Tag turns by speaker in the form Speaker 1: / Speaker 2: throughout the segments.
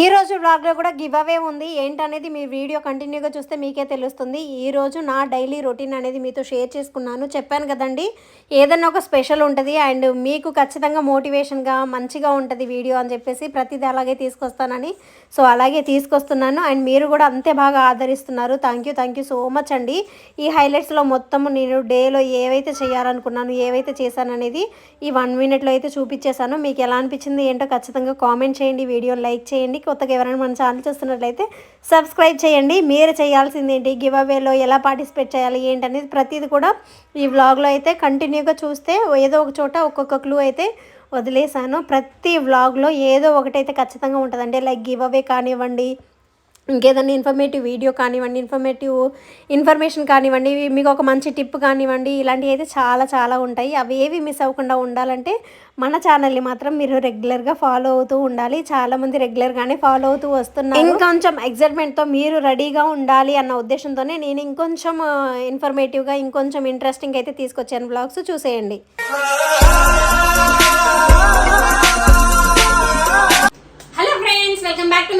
Speaker 1: ఈ రోజు బ్లాగ్లో కూడా గివ్ అవే ఉంది. ఏంటనేది మీ వీడియో కంటిన్యూగా చూస్తే మీకే తెలుస్తుంది. ఈ రోజు నా డైలీ రొటీన్ అనేది మీతో షేర్ చేసుకున్నాను. చెప్పాను కదండి ఏదన్నా ఒక స్పెషల్ ఉంటుంది అండ్ మీకు ఖచ్చితంగా మోటివేషన్గా మంచిగా ఉంటుంది వీడియో అని చెప్పేసి ప్రతిదీ అలాగే తీసుకొస్తానని. సో అలాగే తీసుకొస్తున్నాను. అండ్ మీరు కూడా అంతే బాగా ఆదరిస్తున్నారు. Thank you thank you so much అండి. ఈ హైలైట్స్లో మొత్తం నేను డేలో ఏవైతే చేయాలనుకున్నాను ఏవైతే చేశాననేది ఈ వన్ మినిట్లో అయితే చూపించేశాను. మీకు ఎలా అనిపించింది ఏంటో ఖచ్చితంగా కామెంట్ చేయండి. వీడియో లైక్ చేయండి. కొత్తగా ఎవరైనా మన ఛానల్ చూస్తున్నట్లయితే సబ్స్క్రైబ్ చేయండి. మీరు చేయాల్సింది ఏంటి? గివ్ అవేలో ఎలా పార్టిసిపేట్ చేయాలి? ఏంటి అనేది ప్రతిదీ కూడా ఈ వ్లాగ్లో అయితే కంటిన్యూగా చూస్తే ఏదో ఒక చోట ఒక్కొక్క క్లూ అయితే వదిలేసాను ప్రతి వ్లాగ్లో ఏదో ఒకటైతే ఖచ్చితంగా ఉంటుందండి. లైక్ గివ్ అవే కానివ్వండి ఇంకేదన్నా ఇన్ఫర్మేటివ్ వీడియో కానివ్వండి ఇన్ఫర్మేటివ్ ఇన్ఫర్మేషన్ కానివ్వండి మీకు ఒక మంచి టిప్ కానివ్వండి ఇలాంటివి అయితే చాలా చాలా ఉంటాయి. అవి ఏవి మిస్ అవ్వకుండా ఉండాలంటే మన ఛానల్ని మాత్రం మీరు రెగ్యులర్గా ఫాలో అవుతూ ఉండాలి. చాలామంది రెగ్యులర్గానే ఫాలో అవుతూ వస్తున్నారు. ఇంకొంచెం ఎగ్జైట్మెంట్తో మీరు రెడీగా ఉండాలి అన్న ఉద్దేశంతోనే నేను ఇంకొంచెం ఇన్ఫర్మేటివ్గా ఇంకొంచెం ఇంట్రెస్టింగ్ అయితే తీసుకొచ్చాను. బ్లాగ్స్ చూసేయండి.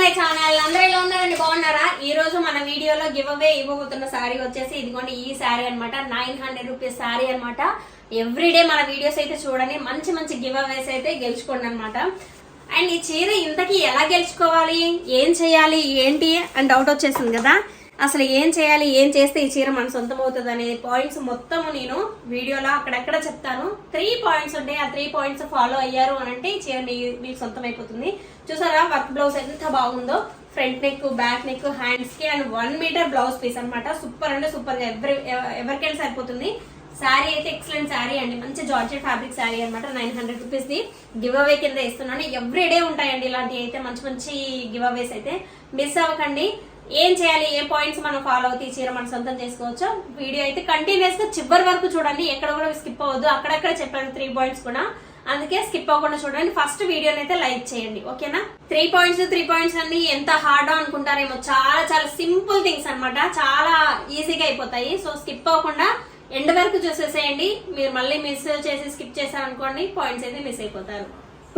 Speaker 1: My channel. అందరూ ఎలా ఉన్నారండి? బాగున్నారా? ఈ రోజు మన వీడియోలో గివ్ అవే ఇవ్వబోతున్న శారీ వచ్చేసి ఇదిగోండి ఈ శారీ అనమాట నైన్ హండ్రెడ్ రూపీస్ శారీ అనమాట ఎవ్రీడే మన వీడియోస్ అయితే చూడండి. మంచి మంచి గివ్ అవేస్ అయితే గెలుచుకోండి అనమాట అండ్ ఈ చీర ఇంతకీ ఎలా గెలుచుకోవాలి? ఏం చేయాలి? ఏంటి? అని డౌట్ వచ్చేసింది కదా. అసలు ఏం చేయాలి ఏం చేస్తే ఈ చీర మన సొంతం అవుతుంది అనే పాయింట్స్ మొత్తం నేను వీడియోలో అక్కడక్కడ చెప్తాను. త్రీ పాయింట్స్ ఉంటాయి ఆ త్రీ పాయింట్స్ ఫాలో అయ్యారు అని అంటే ఈ చీర మీ మీకు సొంతం అయిపోతుంది. చూసారా వర్క్ బ్లౌజ్ ఎంత బాగుందో? ఫ్రంట్ నెక్ బ్యాక్ నెక్ హ్యాండ్స్కి and one meter blouse piece అనమాట సూపర్ అంటే సూపర్గా ఎవరి ఎవరికైనా సరిపోతుంది. శారీ అయితే ఎక్సలెంట్ శారీ అండి. మంచి జార్జెట్ ఫ్యాబ్రిక్ శారీ అనమాట nine hundred rupees the. Give away కింద ఇస్తున్నాను. ఎవ్రీ డే ఉంటాయండి ఇలాంటివి అయితే. మంచి మంచి గివ్ అవేస్ అయితే. మిస్ అవ్వకండి. ఏం చేయాలి ఏ పాయింట్స్ మనం ఫాలో అవుతే ఈ చీర మనం సొంతం చేసుకోవచ్చు వీడియో అయితే కంటిన్యూస్గా చివరి వరకు చూడండి. ఎక్కడ కూడా స్కిప్ అవ్వద్దు. అక్కడక్కడ చెప్పాను త్రీ పాయింట్స్ కూడా. అందుకే స్కిప్ అవ్వకుండా చూడండి. ఫస్ట్ వీడియోని అయితే లైక్ చేయండి. ఓకేనా త్రీ పాయింట్స్ త్రీ పాయింట్స్ అన్ని ఎంత హార్డ్ అనుకుంటారేమో. చాలా చాలా సింపుల్ థింగ్స్ అనమాట చాలా ఈజీగా అయిపోతాయి. సో స్కిప్ అవ్వకుండా ఎండ్ వరకు చూసేసేయండి. మీరు మళ్ళీ మిస్ చేసి స్కిప్ చేశారనుకోండి పాయింట్స్ అయితే మిస్ అయిపోతారు.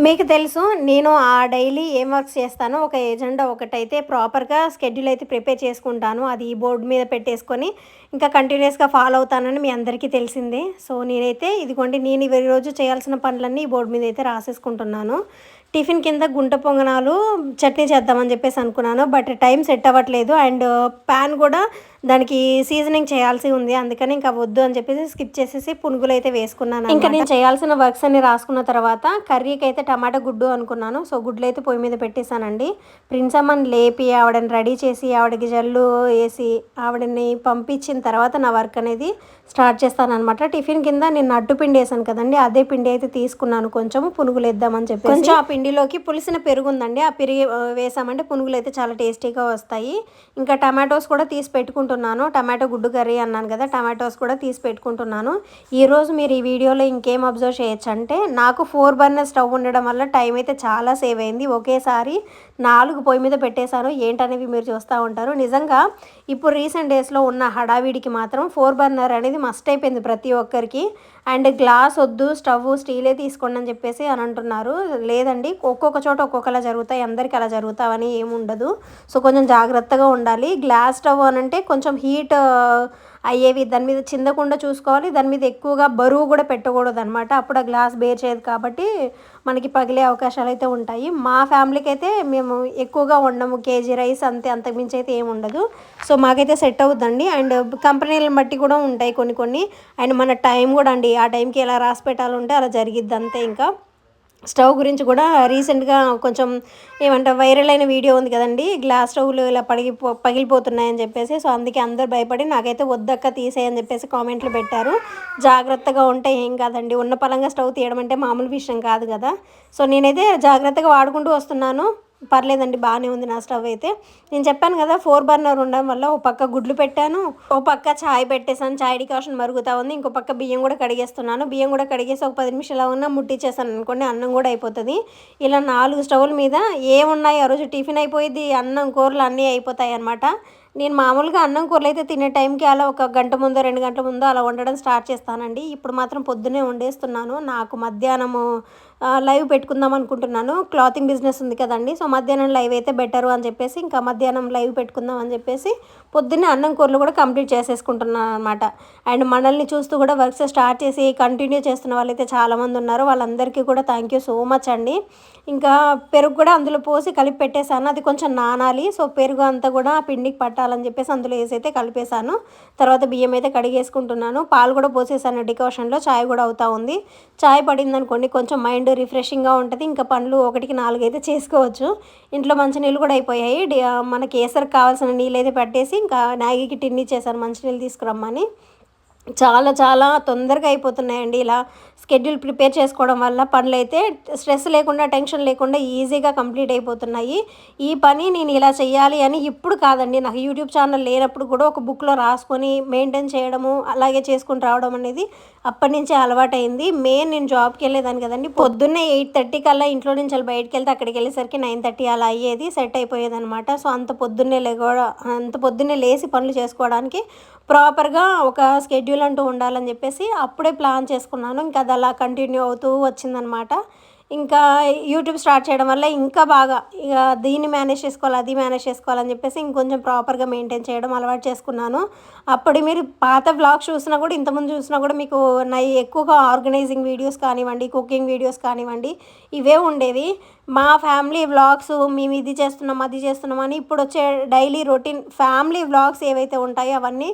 Speaker 1: మీకు తెలుసు నేను ఆ డైలీ ఏం వర్క్స్ చేస్తానో ఒక ఏజెండా ఒకటైతే ప్రాపర్గా స్కెడ్యూల్ అయితే ప్రిపేర్ చేసుకుంటాను. అది ఈ బోర్డు మీద పెట్టేసుకొని ఇంకా కంటిన్యూస్గా ఫాలో అవుతానని మీ అందరికీ తెలిసిందే. సో నేనైతే ఇదిగోండి నేను ఇవి రోజు చేయాల్సిన పనులన్నీ ఈ బోర్డు మీద అయితే రాసేసుకుంటున్నాను. టిఫిన్ కింద గుంట పొంగనాలు చట్నీ చేద్దామని చెప్పేసి అనుకున్నాను బట్ టైం సెట్ అవ్వట్లేదు. అండ్ ప్యాన్ కూడా దానికి సీజనింగ్ చేయాల్సి ఉంది. అందుకని ఇంకా వద్దు అని చెప్పేసి స్కిప్ చేసేసి పునుగులు అయితే వేసుకున్నాను ఇంకా నేను చేయాల్సిన వర్క్స్ అన్ని రాసుకున్న తర్వాత కర్రీకి అయితే టమాటా గుడ్డు అనుకున్నాను. సో గుడ్లు అయితే పొయ్యి మీద పెట్టేశానండి. ప్రిన్స్ అమ్మని లేపి ఆవిడని రెడీ చేసి ఆవిడకి జల్లు వేసి ఆవిడని పంపించిన తర్వాత నా వర్క్ అనేది స్టార్ట్ చేస్తాను అనమాట టిఫిన్ కింద నేను నట్టు పిండి వేసాను కదండి అదే పిండి అయితే తీసుకున్నాను కొంచెం పునుగులు వేద్దామని చెప్పి కొంచెం ఆ పిండిలోకి పులిసిన పెరుగు ఉందండి. ఆ పెరుగు వేసామంటే పునుగులు అయితే చాలా టేస్టీగా వస్తాయి. ఇంకా టమాటోస్ కూడా తీసి పెట్టుకుంటున్నాను టమాటో గుడ్డు కర్రీ అన్నాను కదా టమాటోస్ కూడా తీసి పెట్టుకుంటున్నాను. ఈరోజు మీరు ఈ వీడియోలో ఇంకేం అబ్జర్వ్ చేయొచ్చు అంటే నాకు ఫోర్ బర్నర్ స్టవ్ ఉండడం వల్ల టైం అయితే చాలా సేవ్ అయింది. ఒకేసారి నాలుగు పొయ్యి మీద పెట్టేశాను. ఏంటనేవి మీరు చూస్తూ ఉంటారు. నిజంగా ఇప్పుడు రీసెంట్ డేస్లో ఉన్న హడావిడికి మాత్రం ఫోర్ బర్నర్ అనేది మస్ట్ అయిపోయింది ప్రతి ఒక్కరికి. అండ్ గ్లాస్ వద్దు స్టవ్ స్టీలే తీసుకోండి అని చెప్పేసి అని అంటున్నారు. లేదండి ఒక్కొక్క చోట ఒక్కొక్కలా జరుగుతాయి అందరికీ అలా జరుగుతావని ఏముండదు. సో కొంచెం జాగ్రత్తగా ఉండాలి. గ్లాస్ స్టవ్ అని అంటే కొంచెం హీట్ అయ్యేవి దాని మీద చిందకుండా చూసుకోవాలి. దాని మీద ఎక్కువగా బరువు కూడా పెట్టకూడదు అనమాట అప్పుడు ఆ గ్లాస్ బేర్ చేయదు కాబట్టి మనకి పగిలే అవకాశాలు అయితే ఉంటాయి. మా ఫ్యామిలీకి అయితే మేము ఎక్కువగా వండము. కేజీ రైస్ అంతే అంతకుమించి అయితే ఏమి ఉండదు. సో మాకైతే సెట్ అవుతుందండి అండ్ కంపెనీలను బట్టి కూడా ఉంటాయి కొన్ని కొన్ని. అండ్ మన టైం కూడా అండి. ఆ టైంకి ఎలా రాసి పెట్టాలంటే అలా జరిగిద్ది అంతే ఇంకా. స్టవ్ గురించి కూడా రీసెంట్గా కొంచెం ఏమంటే వైరల్ అయిన వీడియో ఉంది కదండి గ్లాస్ స్టవ్లు ఇలా పగిలిపో పగిలిపోతున్నాయని చెప్పేసి సో అందుకే అందరు భయపడి నాకైతే వద్దక్క తీసేయని చెప్పేసి కామెంట్లు పెట్టారు. జాగ్రత్తగా ఉంటే ఏం కాదండి ఉన్న పలంగా స్టవ్ తీయడం అంటే మామూలు విషయం కాదు కదా. సో నేనైతే జాగ్రత్తగా వాడుకుంటూ వస్తున్నాను. పర్లేదండి బాగానే ఉంది నా స్టవ్ అయితే. నేను చెప్పాను కదా ఫోర్ బర్నర్ ఉండడం వల్ల ఓ పక్క గుడ్లు పెట్టాను ఓ పక్క చాయ్ పెట్టేసాను చాయ్ డికాషన్ మరుగుతా ఉంది ఇంకో పక్క బియ్యం కూడా కడిగేస్తున్నాను. బియ్యం కూడా కడిగేసి ఒక పది నిమిషాలు ఉన్నా ముట్టించేసాను అనుకోండి అన్నం కూడా అయిపోతుంది. ఇలా నాలుగు స్టవ్ల మీద ఏమున్నాయి ఆ రోజు టిఫిన్ అయిపోయింది అన్నం కూరలు అన్నీ అయిపోతాయి అనమాట నేను మామూలుగా అన్నం కూరలు అయితే తినే టైంకి అలా ఒక గంట ముందో రెండు గంటల ముందో అలా వండడం స్టార్ట్ చేస్తానండి. ఇప్పుడు మాత్రం పొద్దునే వండేస్తున్నాను. నాకు మధ్యాహ్నము లైవ్ పెట్టుకుందాం అనుకుంటున్నాను. క్లాతింగ్ బిజినెస్ ఉంది కదండి. సో మధ్యాహ్నం లైవ్ అయితే బెటరు అని చెప్పేసి ఇంకా మధ్యాహ్నం లైవ్ పెట్టుకుందాం అని చెప్పేసి పొద్దున్నే అన్నం కూరలు కూడా కంప్లీట్ చేసేసుకుంటున్నాను అనమాట అండ్ మనల్ని చూస్తూ కూడా వర్క్స్ స్టార్ట్ చేసి కంటిన్యూ చేస్తున్న వాళ్ళైతే చాలామంది ఉన్నారు. వాళ్ళందరికీ కూడా థ్యాంక్ యూ సో మచ్ అండి. ఇంకా పెరుగు కూడా అందులో పోసి కలిపి పెట్టేశాను. అది కొంచెం నానాలి. సో పెరుగు అంతా కూడా పిండికి పట్టాలని చెప్పేసి అందులో వేసి అయితే కలిపేశాను. తర్వాత బియ్యం అయితే కడిగేసుకుంటున్నాను. పాలు కూడా పోసేసాను డికాషన్లో చాయ్ కూడా అవుతా ఉంది. చాయ్ పడింది అనుకోండి కొంచెం మైండ్ రిఫ్రెషింగ్గా ఉంటుంది. ఇంకా పండ్లు ఒకటికి నాలుగు అయితే చేసుకోవచ్చు. ఇంట్లో మంచి నీళ్ళు కూడా అయిపోయాయి. మనకి ఏసరికి కావాల్సిన నీళ్ళు అయితే పెట్టేసి ఇంకా నాగికి టిన్ని మంచి మంచినీళ్ళు తీసుకురమ్మని. చాలా చాలా తొందరగా అయిపోతున్నాయండి. ఇలా స్కెడ్యూల్ ప్రిపేర్ చేసుకోవడం వల్ల పనులు అయితే స్ట్రెస్ లేకుండా టెన్షన్ లేకుండా ఈజీగా కంప్లీట్ అయిపోతున్నాయి. ఈ పని నేను ఇలా చేయాలి అని ఇప్పుడు కాదండి. నాకు యూట్యూబ్ ఛానల్ లేనప్పుడు కూడా ఒక బుక్లో రాసుకొని మెయింటైన్ చేయడము అలాగే చేసుకుని రావడం అనేది అప్పటి నుంచే అలవాటైంది. మెయిన్ నేను జాబ్కి వెళ్ళేదాన్ని కదండి. పొద్దున్నే ఎయిట్ థర్టీ కల్లా ఇంట్లో నుంచి వెళ్ళి బయటకు వెళ్తే అక్కడికి వెళ్ళేసరికి నైన్ థర్టీ అలా అయ్యేది సెట్ అయిపోయేది అనమాట సో అంత పొద్దున్నే లేక అంత పొద్దున్నే లేచి పనులు చేసుకోవడానికి ప్రాపర్గా ఒక స్కెడ్యూల్ అంటూ ఉండాలని చెప్పేసి అప్పుడే ప్లాన్ చేసుకున్నాను. ఇంకా అది అలా కంటిన్యూ అవుతూ వచ్చిందనమాట. ఇంకా యూట్యూబ్ స్టార్ట్ చేయడం వల్ల ఇంకా బాగా ఇక దీన్ని మేనేజ్ చేసుకోవాలి అది మేనేజ్ చేసుకోవాలని చెప్పేసి ఇంకొంచెం ప్రాపర్గా మెయింటైన్ చేయడం అలవాటు చేసుకున్నాను. అప్పుడు మీరు పాత వ్లాగ్స్ చూసినా కూడా ఇంతకుముందు చూసినా కూడా మీకు నా ఎక్కువగా ఆర్గనైజింగ్ వీడియోస్ కానివ్వండి కుకింగ్ వీడియోస్ కానివ్వండి ఇవే ఉండేవి. మా ఫ్యామిలీ వ్లాగ్స్ మేము ఇది చేస్తున్నాం అది చేస్తున్నాం అని ఇప్పుడు వచ్చే డైలీ రొటీన్ ఫ్యామిలీ వ్లాగ్స్ ఏవైతే ఉంటాయో అవన్నీ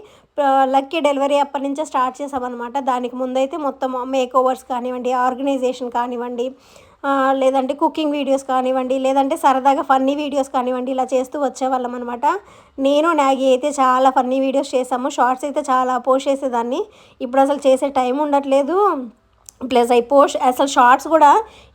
Speaker 1: లక్కీ డెలివరీ అప్పటి నుంచే స్టార్ట్ చేసామన్నమాట. దానికి ముందైతే మొత్తం మేక్ ఓవర్స్ కానివ్వండి ఆర్గనైజేషన్ కానివ్వండి లేదంటే కుకింగ్ వీడియోస్ కానివ్వండి లేదంటే సరదాగా ఫన్నీ వీడియోస్ కానివ్వండి ఇలా చేస్తూ వచ్చేవాళ్ళం అనమాట నేను నాగి అయితే చాలా ఫన్నీ వీడియోస్ చేసాము షార్ట్స్ అయితే చాలా పోస్ట్ చేసేదాన్ని. ఇప్పుడు అసలు చేసే టైం ఉండట్లేదు. ప్లస్ అయి పోస్ట్ అసలు షార్ట్స్ కూడా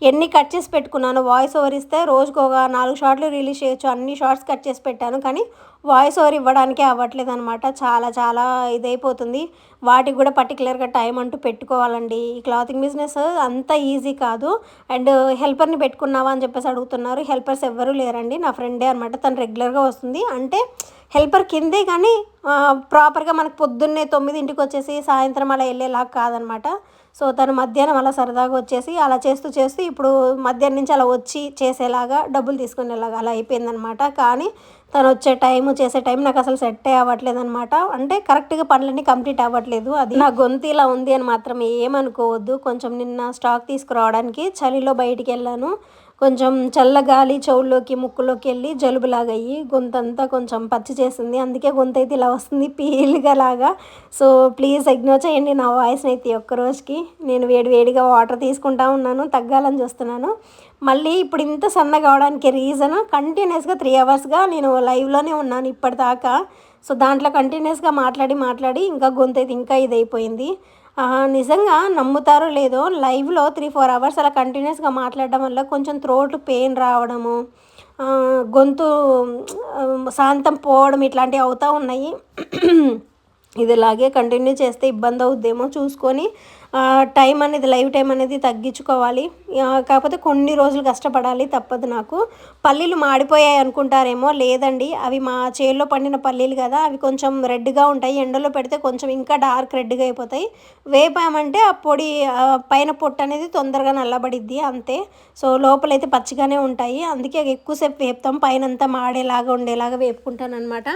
Speaker 1: ఎన్ని కట్ చేసి పెట్టుకున్నాను వాయిస్ ఓవర్ ఇస్తే రోజుకు ఒక నాలుగు షార్ట్లు రిలీజ్ చేయొచ్చు అన్ని షార్ట్స్ కట్ చేసి పెట్టాను. కానీ వాయిస్ ఓవర్ ఇవ్వడానికే అవ్వట్లేదు అనమాట చాలా చాలా ఇదైపోతుంది. వాటికి కూడా పర్టికులర్గా టైం అంటూ పెట్టుకోవాలండి. ఈ క్లాతింగ్ బిజినెస్ అంత ఈజీ కాదు. అండ్ హెల్పర్ని పెట్టుకున్నావా అని చెప్పేసి అడుగుతున్నారు. హెల్పర్స్ ఎవ్వరూ లేరండి. నా ఫ్రెండే అనమాట తను రెగ్యులర్గా వస్తుంది. అంటే హెల్పర్ కిందే కానీ ప్రాపర్గా మనకు పొద్దున్నే తొమ్మిదింటికి వచ్చేసి సాయంత్రం అలా వెళ్ళేలాగా కాదనమాట సో తను మధ్యాహ్నం అలా సరదాగా వచ్చేసి అలా చేస్తూ చేస్తూ ఇప్పుడు మధ్యాహ్నం నుంచి అలా వచ్చి చేసేలాగా డబ్బులు తీసుకునేలాగా అలా అయిపోయిందనమాట. కానీ తను వచ్చే టైం చేసే టైం నాకు అసలు సెట్ అవ్వట్లేదు అనమాట అంటే కరెక్ట్గా పనులన్నీ కంప్లీట్ అవ్వట్లేదు. అది నా గొంతు ఇలా ఉంది అని మాత్రం ఏమనుకోవద్దు. కొంచెం నిన్న స్టాక్ తీసుకురావడానికి చలిలో బయటికి వెళ్ళాను. కొంచెం చల్లగాలి చెవుల్లోకి ముక్కులోకి వెళ్ళి జలుబులాగా అయ్యి గొంతంతా కొంచెం పచ్చి చేసింది. అందుకే గొంత అయితే ఇలా వస్తుంది పీల్గా లాగా. సో ప్లీజ్ ఇగ్నోర్ చేయండి నా వాయిస్ని అయితే ఒక్క రోజుకి. నేను వేడి వేడిగా వాటర్ తీసుకుంటా ఉన్నాను తగ్గాలని చూస్తున్నాను. మళ్ళీ ఇప్పుడు ఇంత సన్నగా అవడానికి రీజన్ కంటిన్యూస్గా త్రీ అవర్స్గా నేను లైవ్లోనే ఉన్నాను ఇప్పటిదాకా. సో దాంట్లో కంటిన్యూస్గా మాట్లాడి మాట్లాడి ఇంకా గొంతు అయితే ఇంకా ఇదైపోయింది. నిజంగా నమ్ముతారో లేదో లైవ్లో త్రీ ఫోర్ అవర్స్ అలా కంటిన్యూస్గా మాట్లాడడం వల్ల కొంచెం త్రోట్ పెయిన్ రావడము గొంతు శాంతం పోవడం ఇట్లాంటివి అవుతూ ఉన్నాయి. ఇది ఇలాగే కంటిన్యూ చేస్తే ఇబ్బంది అవుద్దేమో చూసుకొని టైం అనేది లైవ్ టైం అనేది తగ్గించుకోవాలి. కాకపోతే కొన్ని రోజులు కష్టపడాలి తప్పదు నాకు. పల్లీలు మాడిపోయాయి అనుకుంటారేమో లేదండి. అవి మా చేల్లో పండిన పల్లీలు కదా అవి కొంచెం రెడ్గా ఉంటాయి. ఎండలో పెడితే కొంచెం ఇంకా డార్క్ రెడ్గా అయిపోతాయి. వేపామంటే ఆ పొడి పైన పొట్టు అనేది తొందరగా నల్లబడిద్ది అంతే. సో లోపలైతే పచ్చిగానే ఉంటాయి. అందుకే ఎక్కువసేపు వేపుతాం. పైన అంతా మాడేలాగా ఉండేలాగా వేపుకుంటాను అనమాట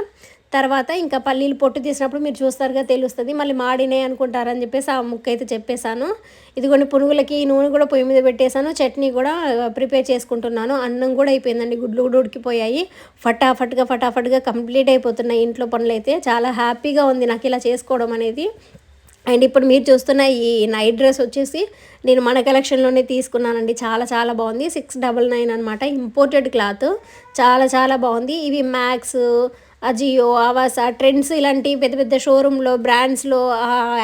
Speaker 1: తర్వాత ఇంకా పల్లీలు పొట్టు తీసినప్పుడు మీరు చూస్తారుగా తెలుస్తుంది. మళ్ళీ మాడినాయి అనుకుంటారని చెప్పేసి ఆ ముక్క అయితే చెప్పేశాను. ఇదిగోండి పునుగులకి నూనె కూడా పొయ్యి మీద పెట్టేశాను. చట్నీ కూడా ప్రిపేర్ చేసుకుంటున్నాను. అన్నం కూడా అయిపోయిందండి. గుడ్లు కూడా ఉడికిపోయాయి. ఫటాఫట్గా ఫటాఫట్గా కంప్లీట్ అయిపోతున్నాయి ఇంట్లో పనులు అయితే చాలా హ్యాపీగా ఉంది నాకు ఇలా చేసుకోవడం అనేది. అండ్ ఇప్పుడు మీరు చూస్తున్న ఈ నైట్ డ్రెస్ వచ్చేసి నేను మన కలెక్షన్లోనే తీసుకున్నానండి. చాలా చాలా బాగుంది. సిక్స్ డబల్ నైన్ అనమాట ఇంపోర్టెడ్ క్లాత్. చాలా చాలా బాగుంది. ఇవి మ్యాక్స్ అజియో ఆవాస ట్రెండ్స్ ఇలాంటి పెద్ద పెద్ద షోరూంలో బ్రాండ్స్లో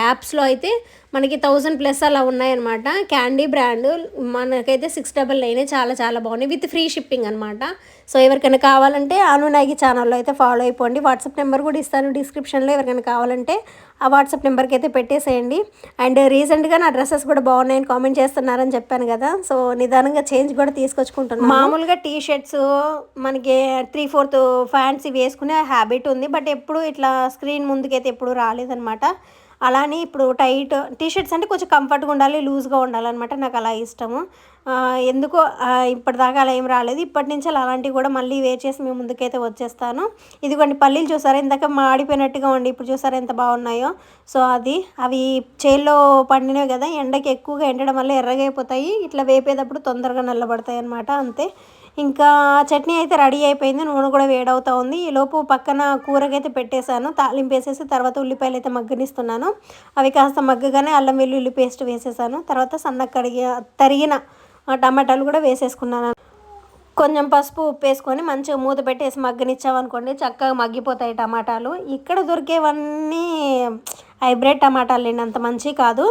Speaker 1: యాప్స్లో అయితే మనకి థౌజండ్ ప్లస్ అలా ఉన్నాయన్నమాట. క్యాండీ బ్రాండ్ మనకైతే సిక్స్ డబల్ నైన్ చాలా చాలా బాగున్నాయి. విత్ ఫ్రీ షిప్పింగ్ అనమాట సో ఎవరికైనా కావాలంటే అనునాగి ఛానల్లో అయితే ఫాలో అయిపోండి. వాట్సాప్ నెంబర్ కూడా ఇస్తాను డిస్క్రిప్షన్లో. ఎవరికైనా కావాలంటే ఆ వాట్సాప్ నెంబర్కి అయితే పెట్టేసేయండి. అండ్ రీసెంట్గా నా డ్రెస్సెస్ కూడా బాగున్నాయని కామెంట్ చేస్తున్నారని చెప్పాను కదా. సో నిదానంగా చేంజ్ కూడా తీసుకొచ్చుకుంటున్నాను. మామూలుగా టీ షర్ట్స్ మనకి త్రీ ఫోర్త్ ఫ్యాన్స్ వేసుకునే హ్యాబిట్ ఉంది. బట్ ఎప్పుడు ఇట్లా స్క్రీన్ ముందుకైతే ఎప్పుడు రాలేదనమాట అలానే ఇప్పుడు టైట్ టీషర్ట్స్ అంటే కొంచెం కంఫర్ట్గా ఉండాలి లూజ్గా ఉండాలన్నమాట నాకు అలా ఇష్టము. ఎందుకో ఇప్పటిదాకా అలా ఏం రాలేదు. ఇప్పటి నుంచి అలా అలాంటివి కూడా మళ్ళీ వేర్ చేసి మేము ముందుకైతే వచ్చేస్తాను. ఇదిగోండి పల్లీలు చూసారా? ఇందాక మాడిపోయినట్టుగా ఉండి ఇప్పుడు చూసారా ఎంత బాగున్నాయో? సో అది అవి చేల్లో పండినవి కదా ఎండకి ఎక్కువగా ఎండడం వల్ల ఎర్రగా అయిపోతాయి. ఇట్లా వేపేటప్పుడు తొందరగా నల్లబడతాయి అనమాట అంతే. ఇంకా చట్నీ అయితే రెడీ అయిపోయింది నూనె కూడా వేడవుతూ ఉంది. ఈ లోపు పక్కన కూరకైతే పెట్టేశాను తాలింపు వేసేసి తర్వాత ఉల్లిపాయలు అయితే మగ్గనిస్తున్నాను. అవి కాస్త మగ్గగానే అల్లం వెల్లుల్లి పేస్ట్ వేసేసాను. తర్వాత సన్నగా కడిగి తరిగిన టమాటాలు కూడా వేసేసుకున్నాను. కొంచెం పసుపు ఉప్పు వేసుకొని మంచిగా మూత పెట్టేసి మగ్గనిచ్చామనుకోండి చక్కగా మగ్గిపోతాయి టమాటాలు. ఇక్కడ దొరికేవన్నీ హైబ్రిడ్ టమాటాలు లేండి అంత మంచి కాదు.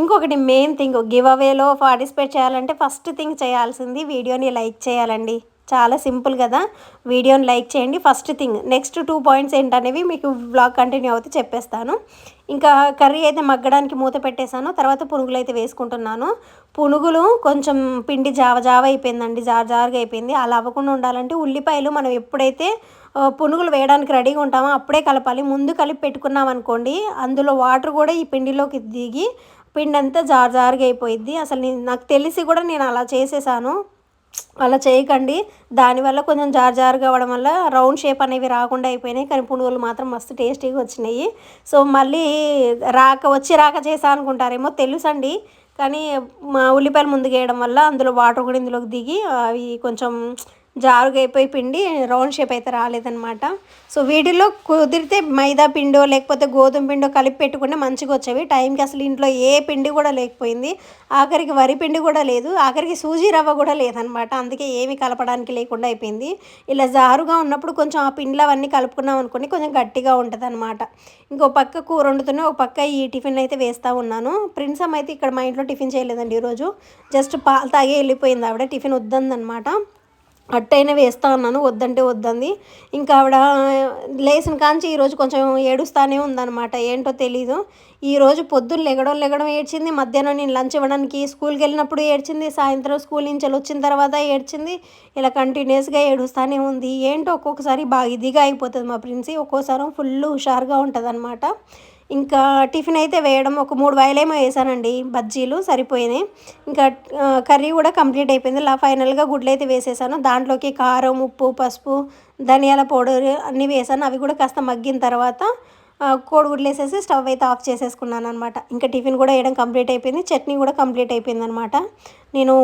Speaker 1: ఇంకొకటి మెయిన్ థింగ్ గివ్ అవేలో పార్టిసిపేట్ చేయాలంటే ఫస్ట్ థింగ్ చేయాల్సింది వీడియోని లైక్ చేయాలండి. చాలా సింపుల్ కదా. వీడియోని లైక్ చేయండి first thing. Next two points ఏంటనేవి మీకు బ్లాగ్ కంటిన్యూ అవుతే చెప్పేస్తాను. ఇంకా కర్రీ అయితే మగ్గడానికి మూత పెట్టేశాను. తర్వాత పునుగులు అయితే వేసుకుంటున్నాను. పునుగులు కొంచెం పిండి జావ జావ అయిపోయిందండి జార జారుగా అయిపోయింది. అలా అవ్వకుండా ఉండాలంటే ఉల్లిపాయలు మనం ఎప్పుడైతే పునుగులు వేయడానికి రెడీగా ఉంటామో అప్పుడే కలపాలి. ముందు కలిపి పెట్టుకున్నాం అనుకోండి అందులో వాటర్ కూడా ఈ పిండిలోకి దిగి పిండి అంతా జారు జారుగా అయిపోయింది అసలు నేను నాకు తెలిసి కూడా నేను అలా చేసేసాను. అలా చేయకండి. దానివల్ల కొంచెం జార్ జారుగా అవ్వడం వల్ల రౌండ్ షేప్ అనేవి రాకుండా అయిపోయినాయి. కానీ పునుగులు మాత్రం మస్తు టేస్టీగా వచ్చినాయి. సో మళ్ళీ రాక వచ్చి రాక చేసా అనుకుంటారేమో తెలుసండి. కానీ మా ఉల్లిపాయలు ముందుకు వేయడం వల్ల అందులో వాటర్ కూడా ఇందులోకి దిగి అవి కొంచెం జారుగా అయిపోయి పిండి రౌండ్ షేప్ అయితే రాలేదనమాట సో వీటిలో కుదిరితే మైదా పిండో లేకపోతే గోధుమ పిండో కలిపి పెట్టుకుంటే మంచిగా వచ్చేవి. టైంకి అసలు ఇంట్లో ఏ పిండి కూడా లేకపోయింది. ఆఖరికి వరి పిండి కూడా లేదు. ఆఖరికి సూజీ రవ్వ కూడా లేదనమాట అందుకే ఏమి కలపడానికి లేకుండా అయిపోయింది. ఇలా జారుగా ఉన్నప్పుడు కొంచెం ఆ పిండ్లు అవన్నీ కలుపుకున్నాం అనుకోండి కొంచెం గట్టిగా ఉంటుంది అనమాట ఇంకో పక్క కూర వండుతూనే ఒక పక్క ఈ టిఫిన్ అయితే వేస్తూ ఉన్నాను. ప్రిన్సమ్ అయితే ఇక్కడ మా ఇంట్లో టిఫిన్ చేయలేదండి ఈరోజు. జస్ట్ పాలు తాగే వెళ్ళిపోయింది ఆవిడ. టిఫిన్ వద్దందనమాట అట్టయినా వేస్తా ఉన్నాను వద్దంటే వద్దంది. ఇంకా ఆవిడ లేచిన కాంచి ఈరోజు కొంచెం ఏడుస్తానే ఉందన్నమాట. ఏంటో తెలీదు. ఈరోజు పొద్దున్న లెగడం లెగడం ఏడ్చింది. మధ్యాహ్నం నేను లంచ్ ఇవ్వడానికి స్కూల్కి వెళ్ళినప్పుడు ఏడ్చింది. సాయంత్రం స్కూల్ నుంచి వెళ్ళి వచ్చిన తర్వాత ఏడ్చింది. ఇలా కంటిన్యూస్గా ఏడుస్తానే ఉంది. ఏంటో ఒక్కొక్కసారి బాగా ఇదిగా అయిపోతుంది మా ప్రిన్సీ. ఒక్కోసారి ఫుల్ హుషారుగా ఉంటుంది ఇంకా టిఫిన్ అయితే వేయడం ఒక మూడు వాయిలేమో వేసానండి. బజ్జీలు సరిపోయినాయి. ఇంకా కర్రీ కూడా కంప్లీట్ అయిపోయింది. ఇలా ఫైనల్గా గుడ్లు అయితే వేసేసాను. దాంట్లోకి కారం ఉప్పు పసుపు ధనియాల పౌడర్ అన్నీ వేసాను. అవి కూడా కాస్త మగ్గిన తర్వాత కోడిగుడ్లు వేసేసి స్టవ్ అయితే ఆఫ్ చేసేసుకున్నాను అనమాట ఇంకా టిఫిన్ కూడా వేయడం కంప్లీట్ అయిపోయింది. చట్నీ కూడా కంప్లీట్ అయిపోయింది అనమాట నేను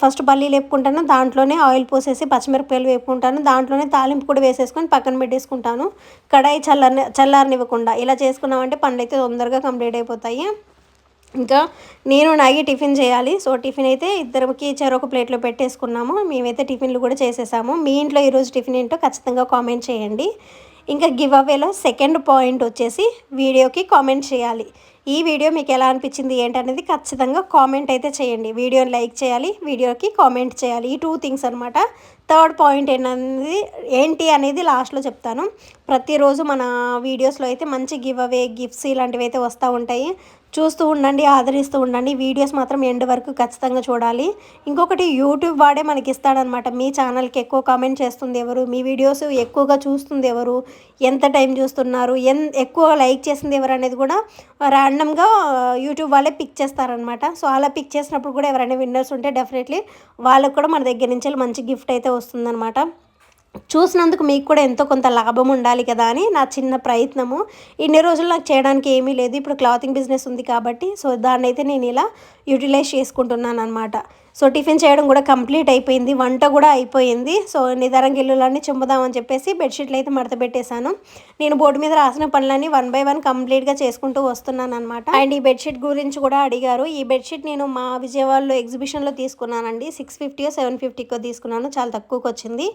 Speaker 1: ఫస్ట్ పల్లీలు వేపుకుంటాను దాంట్లోనే ఆయిల్ పోసేసి పచ్చిమిరపకాయలు వేపుకుంటాను దాంట్లోనే తాలింపు కూడా వేసేసుకొని పక్కన పెట్టేసుకుంటాను. కడాయి చల్లని చల్లారనివ్వకుండా ఇలా చేసుకున్నామంటే పండ్లు అయితే తొందరగా కంప్లీట్ అయిపోతాయి. ఇంకా నేను నాగి టిఫిన్ చేయాలి. సో టిఫిన్ అయితే ఇద్దరికి చెరొక ప్లేట్లో పెట్టేసుకున్నాము. మేమైతే టిఫిన్లు కూడా చేసేసాము. మీ ఇంట్లో ఈరోజు టిఫిన్ ఏంటో ఖచ్చితంగా కామెంట్ చేయండి. ఇంకా గివ్ అవేలో సెకండ్ పాయింట్ వచ్చేసి వీడియోకి కామెంట్ చేయాలి. ఈ వీడియో మీకు ఎలా అనిపించింది ఏంటనేది ఖచ్చితంగా కామెంట్ అయితే చేయండి. వీడియోని లైక్ చేయాలి వీడియోకి కామెంట్ చేయాలి. ఈ టూ థింగ్స్ అనమాట థర్డ్ పాయింట్ ఏంటనేది ఏంటి అనేది లాస్ట్లో చెప్తాను. ప్రతిరోజు మన వీడియోస్లో అయితే మంచి గివ్ అవే గిఫ్ట్స్ ఇలాంటివి అయితే వస్తూ ఉంటాయి. చూస్తూ ఉండండి ఆదరిస్తూ ఉండండి. వీడియోస్ మాత్రం ఎండ్ వరకు ఖచ్చితంగా చూడాలి. ఇంకొకటి యూట్యూబ్ వాడే మనకి ఇస్తాడనమాట మీ ఛానల్కి ఎక్కువ కామెంట్ చేస్తుంది ఎవరు? మీ వీడియోస్ ఎక్కువగా చూస్తుంది ఎవరు? ఎంత టైం చూస్తున్నారు? ఎన్ ఎక్కువ లైక్ చేసింది ఎవరు అనేది కూడా ర్యాండమ్గా యూట్యూబ్ వాళ్ళే పిక్ చేస్తారనమాట. సో అలా పిక్ చేసినప్పుడు కూడా ఎవరైనా విన్నర్స్ ఉంటే డెఫినెట్లీ వాళ్ళకు కూడా మన దగ్గర నుంచి మంచి గిఫ్ట్ అయితే వస్తుందన్నమాట చూసినందుకు మీకు కూడా ఎంతో కొంత లాభం ఉండాలి కదా అని నా చిన్న ప్రయత్నము. ఇన్ని రోజులు నాకు చేయడానికి ఏమీ లేదు. ఇప్పుడు క్లాతింగ్ బిజినెస్ ఉంది కాబట్టి సో దాన్ని అయితే నేను ఇలా యూటిలైజ్ చేసుకుంటున్నాను అనమాట సో టిఫిన్ చేయడం కూడా కంప్లీట్ అయిపోయింది వంట కూడా అయిపోయింది. సో నిదానంగా గిల్లులన్నీ చింపుదామని చెప్పేసి బెడ్షీట్లు అయితే మడత పెట్టేశాను. నేను బోర్డు మీద రాసిన పనులన్నీ వన్ బై వన్ కంప్లీట్గా చేసుకుంటూ వస్తున్నాను అనమాట అండ్ ఈ బెడ్షీట్ గురించి కూడా అడిగారు. ఈ బెడ్షీట్ నేను మా విజయవాడలో ఎగ్జిబిషన్లో తీసుకున్నానండి. సిక్స్ ఫిఫ్టీయో సెవెన్ ఫిఫ్టీకో తీసుకున్నాను. చాలా తక్కువకి వచ్చింది.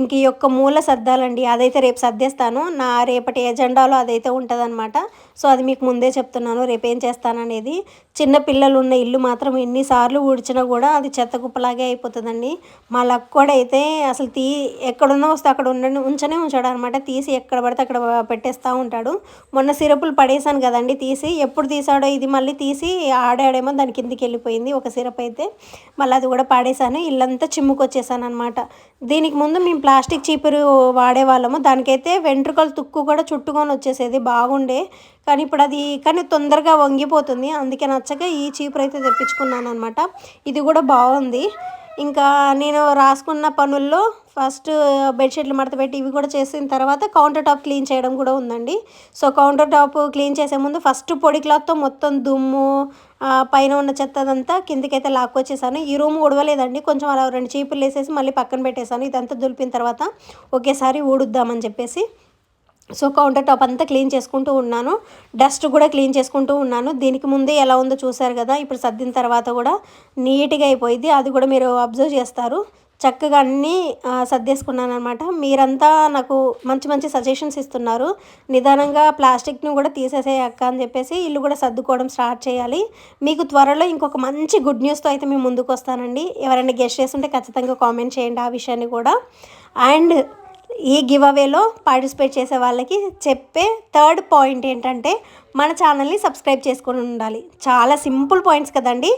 Speaker 1: ఇంక ఈ యొక్క మూల సర్దాలండి అదైతే రేపు సర్దేస్తాను. నా రేపటి ఎజెండాలో అదైతే ఉంటుందన్నమాట. సో అది మీకు ముందే చెప్తున్నాను రేపు ఏం చేస్తాననేది. చిన్న పిల్లలు ఉన్న ఇల్లు మాత్రం ఎన్నిసార్లు ఊడ్చినా కూడా అది చెత్త కుప్పలాగే అయిపోతుందండి. మా లక్కోడైతే అసలు తీ ఎక్కడున్నా వస్తే అక్కడ ఉండండి ఉంచనే ఉంచాడు అనమాట. తీసి ఎక్కడ పడితే అక్కడ పెట్టేస్తూ ఉంటాడు. మొన్న సిరపులు పడేసాను కదండి తీసి. ఎప్పుడు తీసాడో ఇది మళ్ళీ తీసి ఆడాడేమో దాని కిందికి వెళ్ళిపోయింది ఒక సిరప్ అయితే. మళ్ళీ అది కూడా పాడేశాను. ఇల్లంతా చిమ్ముకొచ్చేసాను అనమాట. దీనికి ముందు మేము ప్లాస్టిక్ చీపురు వాడేవాళ్ళము. దానికైతే వెంట్రుకలు తుక్కు కూడా చుట్టుకొని వచ్చేసేది. బాగుండే. కానీ ఇప్పుడు అది కానీ తొందరగా వంగిపోతుంది. అందుకే నచ్చక ఈ చీపురు అయితే తెప్పించుకున్నాను అనమాట ఇది కూడా బాగుంది. ఇంకా నేను రాసుకున్న పనుల్లో ఫస్ట్ బెడ్షీట్లు మడతపెట్టి ఇవి కూడా చేసిన తర్వాత కౌంటర్ టాప్ క్లీన్ చేయడం కూడా ఉందండి. సో కౌంటర్ టాప్ క్లీన్ చేసే ముందు ఫస్ట్ పొడి క్లాత్తో మొత్తం దుమ్ము పైన ఉన్న చెత్త అదంతా కిందకైతే లాక్కొచ్చేసాను. ఈ రూమ్ ఉడవలేదండి కొంచెం అలా రెండు చీపులు వేసేసి మళ్ళీ పక్కన పెట్టేశాను. ఇదంతా దులిపిన తర్వాత ఒకేసారి ఊడుద్దామని చెప్పేసి సో కౌంటర్ టాప్ అంతా క్లీన్ చేసుకుంటూ ఉన్నాను. డస్ట్ కూడా క్లీన్ చేసుకుంటూ ఉన్నాను. దీనికి ముందే ఎలా ఉందో చూసారు కదా ఇప్పుడు సర్దిన తర్వాత కూడా నీట్గా అయిపోయింది. అది కూడా మీరు అబ్జర్వ్ చేస్తారు. చక్కగా అన్నీ సర్దేసుకున్నాను అనమాట మీరంతా నాకు మంచి మంచి సజెషన్స్ ఇస్తున్నారు. నిదానంగా ప్లాస్టిక్ను కూడా తీసేసే అక్క అని చెప్పేసి ఇల్లు కూడా సర్దుకోవడం స్టార్ట్ చేయాలి. మీకు త్వరలో ఇంకొక మంచి గుడ్ న్యూస్తో అయితే మేము ముందుకు వస్తానండి. ఎవరైనా గెస్ట్ చేస్తుంటే ఖచ్చితంగా కామెంట్ చేయండి ఆ విషయాన్ని కూడా. అండ్ ఈ గివ్ అవేలో పార్టిసిపేట్ చేసే వాళ్ళకి చెప్పే థర్డ్ పాయింట్ ఏంటంటే మన ఛానల్ని సబ్స్క్రైబ్ చేసుకొని ఉండాలి. చాలా సింపుల్ పాయింట్స్ కదండి.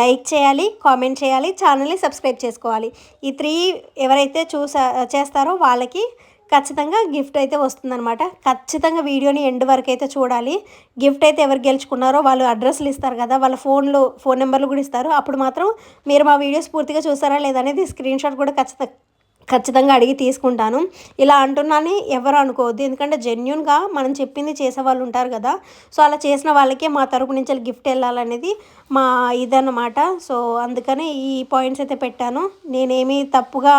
Speaker 1: లైక్ చేయాలి కామెంట్ చేయాలి ఛానల్ని సబ్స్క్రైబ్ చేసుకోవాలి. ఈ త్రీ ఎవరైతే చూసా చేస్తారో వాళ్ళకి ఖచ్చితంగా గిఫ్ట్ అయితే వస్తుందన్నమాట. ఖచ్చితంగా వీడియోని ఎండ్ వరకు అయితే చూడాలి. గిఫ్ట్ అయితే ఎవరు గెలుచుకున్నారో వాళ్ళు అడ్రస్లు ఇస్తారు కదా వాళ్ళ ఫోన్లు ఫోన్ నెంబర్లు కూడా ఇస్తారు. అప్పుడు మాత్రం మీరు మా వీడియోస్ పూర్తిగా చూసారా లేదనేది స్క్రీన్ షాట్ కూడా ఖచ్చితంగా ఖచ్చితంగా అడిగి తీసుకుంటాను. ఇలా అంటున్నాను ఎవరు అనుకోవద్దు. ఎందుకంటే జెన్యున్గా మనం చెప్పింది చేసే వాళ్ళు ఉంటారు కదా. సో అలా చేసిన వాళ్ళకే మా తరపు నుంచి గిఫ్ట్ వెళ్ళాలనేది మా ఇదన్నమాట. సో అందుకని ఈ పాయింట్స్ అయితే పెట్టాను. నేనేమి తప్పుగా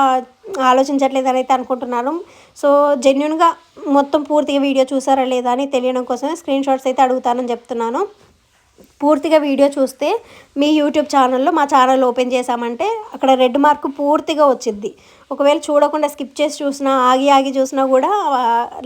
Speaker 1: ఆలోచించట్లేదు అని అయితే అనుకుంటున్నాను. సో జెన్యున్గా మొత్తం పూర్తిగా వీడియో చూసారా లేదా అని తెలియడం కోసమే స్క్రీన్ షాట్స్ అయితే అడుగుతానని చెప్తున్నాను. పూర్తిగా వీడియో చూస్తే మీ యూట్యూబ్ ఛానల్లో మా ఛానల్ ఓపెన్ చేసామంటే అక్కడ రెడ్ మార్క్ పూర్తిగా వచ్చింది ఒకవేళ చూడకుండా స్కిప్ చేసి చూసినా ఆగి ఆగి చూసినా కూడా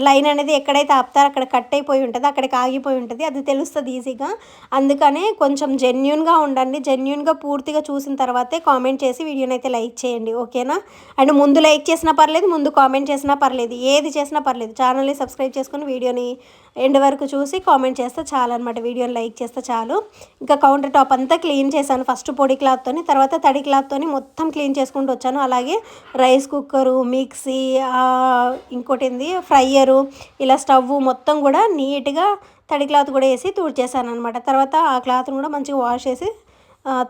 Speaker 1: లైన్ అనేది ఎక్కడైతే ఆపుతారో అక్కడ కట్ అయిపోయి ఉంటుంది అక్కడికి ఆగిపోయి ఉంటుంది. అది తెలుస్తుంది ఈజీగా. అందుకనే కొంచెం జెన్యున్గా ఉండండి. జెన్యున్గా పూర్తిగా చూసిన తర్వాతే కామెంట్ చేసి వీడియోని అయితే లైక్ చేయండి. ఓకేనా? అండ్ ముందు లైక్ చేసినా పర్లేదు ముందు కామెంట్ చేసినా పర్లేదు. ఏది చేసినా పర్లేదు. ఛానల్ని సబ్స్క్రైబ్ చేసుకుని వీడియోని ఎండ్ వరకు చూసి కామెంట్ చేస్తే చాలు అనమాట వీడియోని లైక్ చేస్తే చాలు. ఇంకా కౌంటర్ టాప్ అంతా క్లీన్ చేశాను. ఫస్ట్ పొడి క్లాత్తోని తర్వాత తడి క్లాత్తోని మొత్తం క్లీన్ చేసుకుంటూ వచ్చాను. అలాగే రైస్ కుక్కరు మిక్సీ ఆ, ఇంకోటి ఏంది ఫ్రైయరు ఇలా స్టవ్ మొత్తం కూడా నీట్గా తడి క్లాత్ కూడా వేసి తుడిచేసాను అనమాట తర్వాత ఆ క్లాత్ని కూడా మంచిగా వాష్ చేసి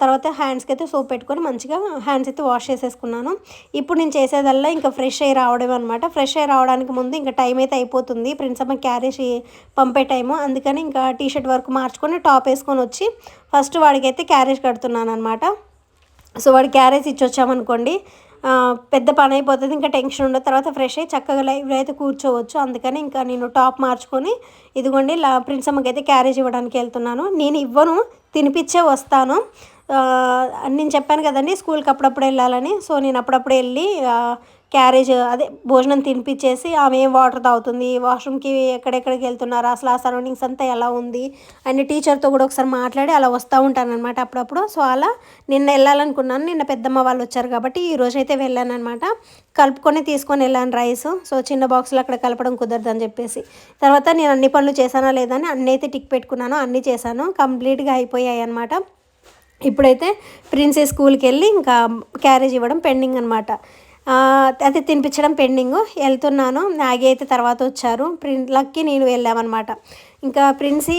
Speaker 1: తర్వాత హ్యాండ్స్కి అయితే సోప్ పెట్టుకొని మంచిగా హ్యాండ్స్ అయితే వాష్ చేసేసుకున్నాను. ఇప్పుడు నేను చేసేదల్లా ఇంకా ఫ్రెష్ అయ్యి రావడం అనమాట ఫ్రెష్ అయ్యి రావడానికి ముందు ఇంకా టైం అయితే అయిపోతుంది. ప్రిన్సమ్మ క్యారేజ్ పంపే టైము అందుకని ఇంకా టీ షర్ట్ వరకు మార్చుకొని టాప్ వేసుకొని వచ్చి ఫస్ట్ వాడికి అయితే క్యారేజ్ కడుతున్నాను అనమాట సో వాడి క్యారేజ్ ఇచ్చి వచ్చామనుకోండి పెద్ద పని అయిపోతుంది. ఇంకా టెన్షన్ ఉండదు. తర్వాత ఫ్రెష్ అయ్యి చక్కగా లైవ్లో అయితే కూర్చోవచ్చు. అందుకని ఇంకా నేను టాప్ మార్చుకొని ఇదిగోండి లా ప్రిన్స్ అమ్మకి అయితే క్యారేజ్ ఇవ్వడానికి వెళ్తున్నాను. నేను ఇవ్వను తినిపించే వస్తాను. నేను చెప్పాను కదండి స్కూల్కి అప్పుడప్పుడు వెళ్ళాలని. సో నేను అప్పుడప్పుడు వెళ్ళి క్యారేజ్ అదే భోజనం తినిపించేసి ఆమె ఏం వాటర్ తాగుతుంది వాష్రూమ్కి ఎక్కడెక్కడికి వెళ్తున్నారు అసలు ఆ సరౌండింగ్స్ అంతా ఎలా ఉంది? అండ్ టీచర్తో కూడా ఒకసారి మాట్లాడి అలా వస్తూ ఉంటాను అనమాట అప్పుడప్పుడు. సో అలా నిన్న వెళ్ళాలనుకున్నాను. నిన్న పెద్దమ్మ వాళ్ళు వచ్చారు కాబట్టి ఈ రోజు అయితే వెళ్ళానమాట కలుపుకొని తీసుకొని వెళ్ళాను రైస్. సో చిన్న బాక్స్లో అక్కడ కలపడం కుదరదని చెప్పేసి. తర్వాత నేను అన్ని పనులు చేశానా లేదా అని అన్నీ అయితే టిక్ పెట్టుకున్నాను అన్నీ చేశాను. కంప్లీట్గా అయిపోయాయి అనమాట ఇప్పుడైతే ప్రిన్సెస్ స్కూల్కి వెళ్ళి ఇంకా క్యారేజ్ ఇవ్వడం పెండింగ్ అనమాట అది తినిపించడం పెండింగ్. వెళ్తున్నాను నాగి అయితే తర్వాత వచ్చారు. ప్రిన్ లక్కి నేను వెళ్ళామన్నమాట. ఇంకా ప్రిన్సీ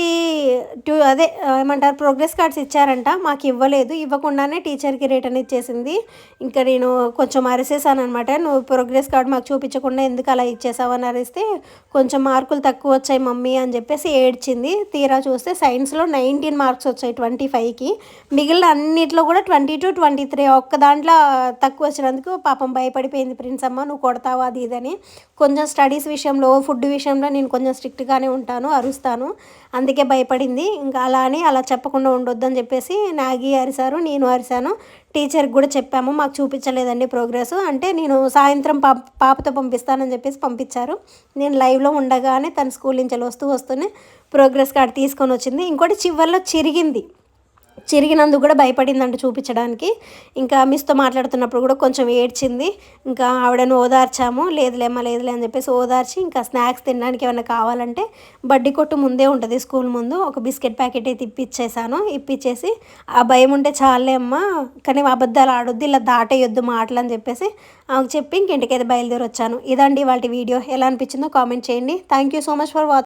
Speaker 1: టూ అదే ఏమంటారు ప్రోగ్రెస్ కార్డ్స్ ఇచ్చారంట. మాకు ఇవ్వలేదు. ఇవ్వకుండానే టీచర్కి రిటర్న్ ఇచ్చేసింది. ఇంకా నేను కొంచెం అరిసేసాను అనమాట నువ్వు ప్రోగ్రెస్ కార్డ్ మాకు చూపించకుండా ఎందుకు అలా ఇచ్చేసావు అని అరిస్తే కొంచెం మార్కులు తక్కువ వచ్చాయి మమ్మీ అని చెప్పేసి ఏడ్చింది. తీరా చూస్తే సైన్స్లో నైన్టీన్ మార్క్స్ వచ్చాయి ట్వంటీ ఫైవ్కి. మిగిలిన అన్నిట్లో కూడా ట్వంటీ టు ట్వంటీ త్రీ ఒక్క దాంట్లో తక్కువ వచ్చినందుకు పాపం భయపడిపోయింది ప్రిన్స్ అమ్మ. నువ్వు కొడతావా అది ఇదని. కొంచెం స్టడీస్ విషయంలో ఫుడ్ విషయంలో నేను కొంచెం స్ట్రిక్ట్గానే ఉంటాను అరుస్తాను. అందుకే భయపడింది. ఇంకా అలా అని అలా చెప్పకుండా ఉండొద్దని చెప్పేసి నాగి అరిశారు నేను అరిశాను. టీచర్కి కూడా చెప్పాము మాకు చూపించలేదండి ప్రోగ్రెస్ అంటే నేను సాయంత్రం పాప పాపతో పంపిస్తానని చెప్పేసి పంపించారు. నేను లైవ్లో ఉండగానే తన స్కూల్ నుంచి వస్తూ వస్తూనే ప్రోగ్రెస్ కార్డ్ తీసుకొని వచ్చింది. ఇంకోటి చివరిలో చిరిగింది. చిరిగినందుకు కూడా భయపడిందంట చూపించడానికి. ఇంకా మిస్తో మాట్లాడుతున్నప్పుడు కూడా కొంచెం ఏడ్చింది. ఇంకా ఆవిడను ఓదార్చాము. లేదులేమ్మా లేదులే అని చెప్పేసి ఓదార్చి ఇంకా స్నాక్స్ తినడానికి ఏమైనా కావాలంటే బడ్డీ కొట్టు ముందే ఉంటుంది స్కూల్ ముందు. ఒక బిస్కెట్ ప్యాకెట్ అయితే ఇప్పించేసాను ఇప్పించేసి ఆ భయం ఉంటే చాలే అమ్మా. కానీ అబద్ధాలు ఆడొద్దు ఇలా దాటేయొద్దు మాటలు అని చెప్పేసి ఆమెకు చెప్పి ఇంక ఇంటికైతే బయలుదేరి వచ్చాను ఇదండి వాళ్ళ వీడియో. ఎలా అనిపించిందో కామెంట్ చేయండి. Thank you so much for watching